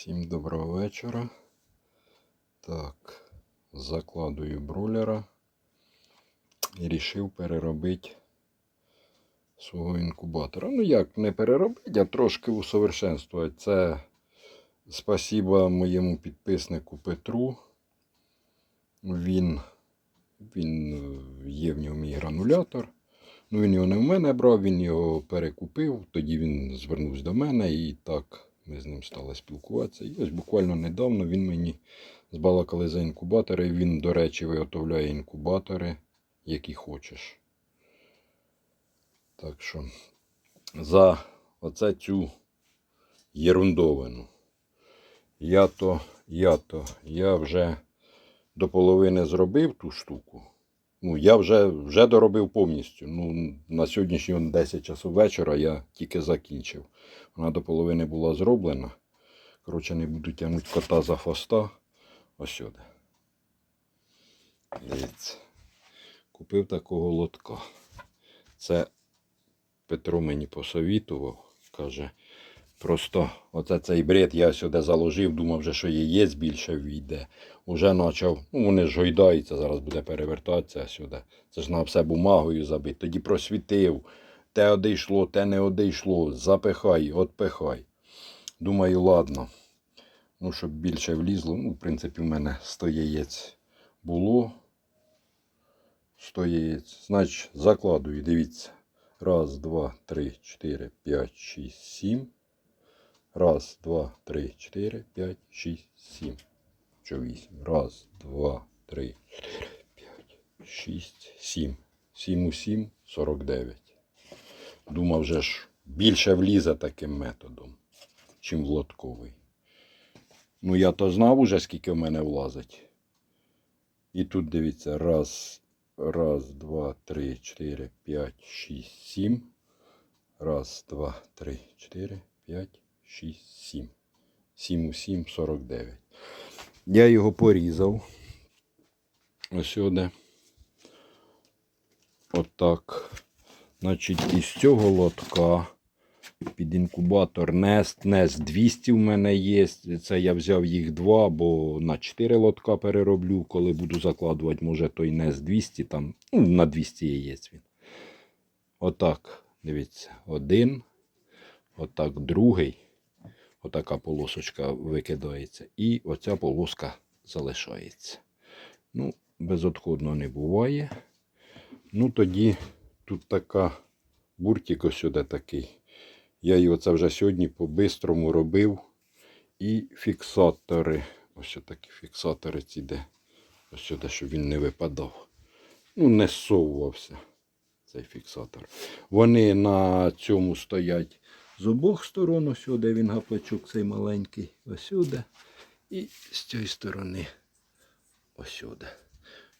Всім доброго вечора. Так, закладую бролера і рішив переробити свого інкубатора. Ну як не переробити, а трошки усовершенствувати. Це спасіба моєму підписнику Петру. Він, він е, є в нього мій гранулятор. Ну, він його не в мене брав, він його перекупив. Тоді він звернувся до мене і так ми з ним стали спілкуватися. І ось буквально недавно він мені збалакали за інкубатори. Він, до речі, виготовляє інкубатори, які хочеш. Так що за оце цю єрундовину. Я то, я то, я вже до половини зробив ту штуку. Ну, я вже, вже доробив повністю. Ну, на сьогоднішній 10 часов вечора я тільки закінчив. Вона до половини була зроблена. Коротше, не буду тягнути кота за хвоста. Ось сюди. Дивіться. Купив такого лотка. Це Петро мені посовітував. Каже, просто оце цей бред я сюди заложив, думав, вже, що яєць більше війде. Уже почав, ну вони ж гойдаються, зараз буде перевертатися сюди. Це ж на все бумагою забити. Тоді просвітив. Те одійшло, те не одійшло. Запихай, отпихай. Думаю, ладно. Ну, щоб більше влізло. Ну, в принципі, в мене 100 яєць було. 100 яєць. Значить, закладую, дивіться. Раз, два, три, чотири, п'ять, шість, сім. Раз, два, три, чотири, п'ять, шість, сім. Що вісім? Раз, два, три, чотири, п'ять, шість, сім. Сім у сім, сорок дев'ять. Думав, вже ж більше влізе таким методом, чим в лотковий. Ну, я то знав уже, скільки в мене влазить. І тут дивіться, раз, раз, два, три, чотири, п'ять, шість, сім. Раз, два, три, чотири, п'ять, шість, сім. Сім у сім, сорок дев'ять. Я його порізав. Ось сюди. Отак. Значить, із цього лотка під інкубатор Nest. Nest 200 в мене є. Це я взяв їх два, бо на 4 лотка перероблю, коли буду закладувати, може той Nest 200, там, ну, на 200 яєць він. Отак, дивіться, один, отак другий. Отака полосочка викидається. І оця полоска залишається. Ну, безотходно не буває. Ну, тоді тут така буртик сюди такий. Я його це вже сьогодні по-бистрому робив. І фіксатори. Ось такі фіксатори ці де. Ось сюди, щоб він не випадав. Ну, не зсовувався цей фіксатор. Вони на цьому стоять з обох сторон. Ось він гаплачок цей маленький. Ось сюди. І з цієї сторони ось сюди.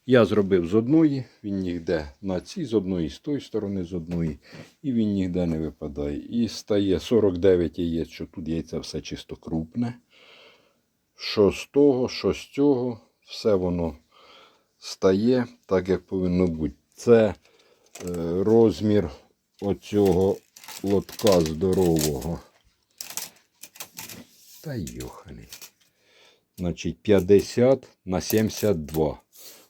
Я зробив з одної, він ніде на цій з одної, з тої сторони з одної, і він ніде не випадає. І стає 49 яєць, що тут яйця все чисто крупне. Що з того, що з цього, все воно стає так, як повинно бути. Це е, розмір оцього лотка здорового. Та йоханий. Значить, 50 на 72.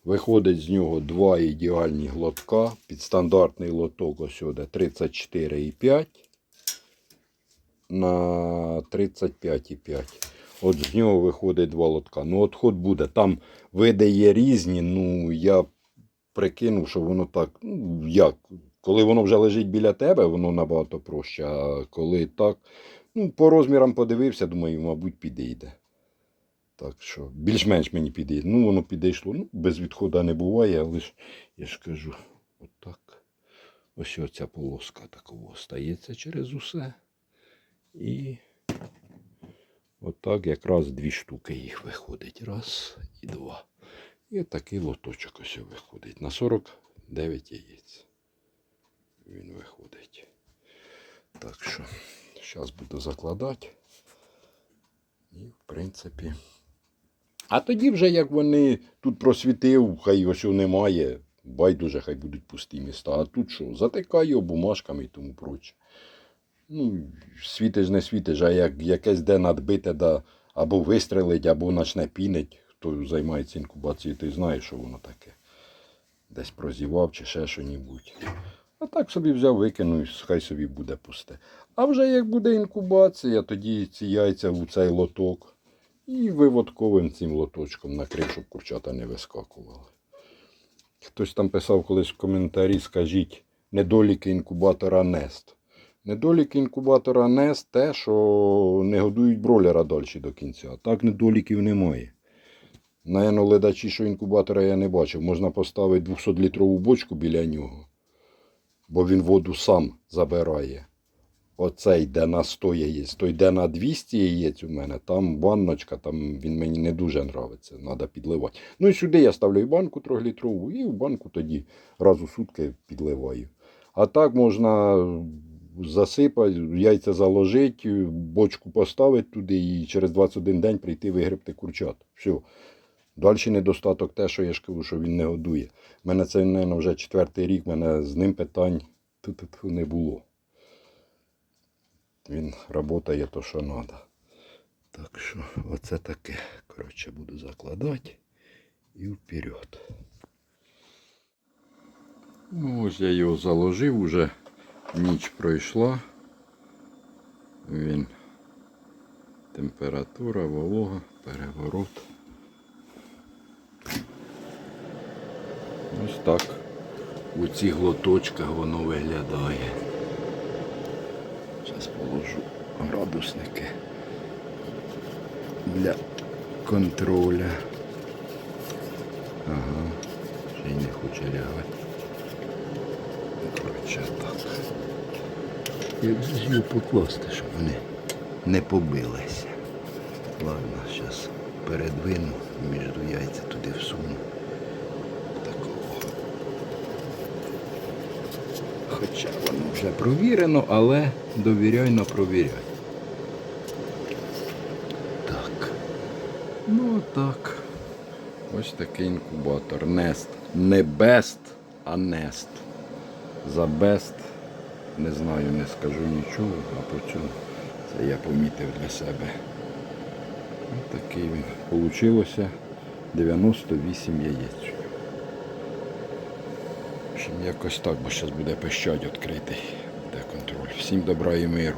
Виходить з нього два ідеальні глотка. Під стандартний лоток ось сюди 34,5 на 35,5. От з нього виходить два лотка. Ну, отход буде. Там види є різні. Ну, я прикинув, що воно так. Ну, як? Коли воно вже лежить біля тебе, воно набагато проще. А коли так, ну, по розмірам подивився, думаю, мабуть, підійде. Так що більш-менш мені підійде. Ну, воно підійшло. Ну, без відходу не буває, але ж я ж кажу, отак. Ось оця полоска такого стається через усе. І отак якраз дві штуки їх виходить. Раз і два. І такий лоточок ось виходить. На 49 яєць. Він виходить. Так що, зараз буду закладати. І, в принципі. А тоді вже як вони тут просвітив, хай ось немає, байдуже, хай будуть пусті міста. А тут що, затикаю бумажками і тому проче. Ну, світиш, не світиш, а як якесь де надбите, да, або вистрелить, або почне пінить. Хто займається інкубацією, той знає, що воно таке. Десь прозівав чи ще що-небудь. А так собі взяв, викинув, хай собі буде пусте. А вже як буде інкубація, тоді ці яйця в цей лоток. І виводковим цим лоточком накрив, щоб курчата не вискакували. Хтось там писав колись в коментарі, скажіть, недоліки інкубатора Нест. Недоліки інкубатора Нест те, що не годують бройлера далі до кінця. Так недоліків немає. Наверно, ледачі, що інкубатора я не бачив. Можна поставити 200-літрову бочку біля нього, бо він воду сам забирає. Оцей йде на 100 яєць, той йде на 200 яєць у мене, там ванночка, там він мені не дуже нравиться, треба підливати. Ну і сюди я ставлю і банку трьохлітрову, і в банку тоді раз у сутки підливаю. А так можна засипати, яйця заложити, бочку поставити туди і через 21 день прийти вигребти курчат. Все. Далі недостаток те, що я ж кажу, що він не годує. У мене це, мабуть, вже четвертий рік, мене з ним питань ту-ту-ту не було. Він працює то, що треба. Так що, оце таке. Коротше, буду закладати і вперед. Ну, ось я його заложив, уже ніч пройшла. Він температура, волога, переворот. Ось так у цих глоточках воно виглядає. Зараз положу градусники для контроля. Ага, ще й не хоче лягати. Коротше, так. Же його покласти, щоб вони не побилися. Ладно, зараз передвину між яйця туди всуну. Такого. Хоча воно вже провірено, але довіряйно провіряй. Так. Ну так. Ось такий інкубатор. Нест. Не бест, а нест. За бест не знаю, не скажу нічого, а по цьому це я помітив для себе. Ось такий він. Получилося 98 яєць. Якось так, бо зараз буде пищать відкритий. Буде контроль. Всім добра і миру.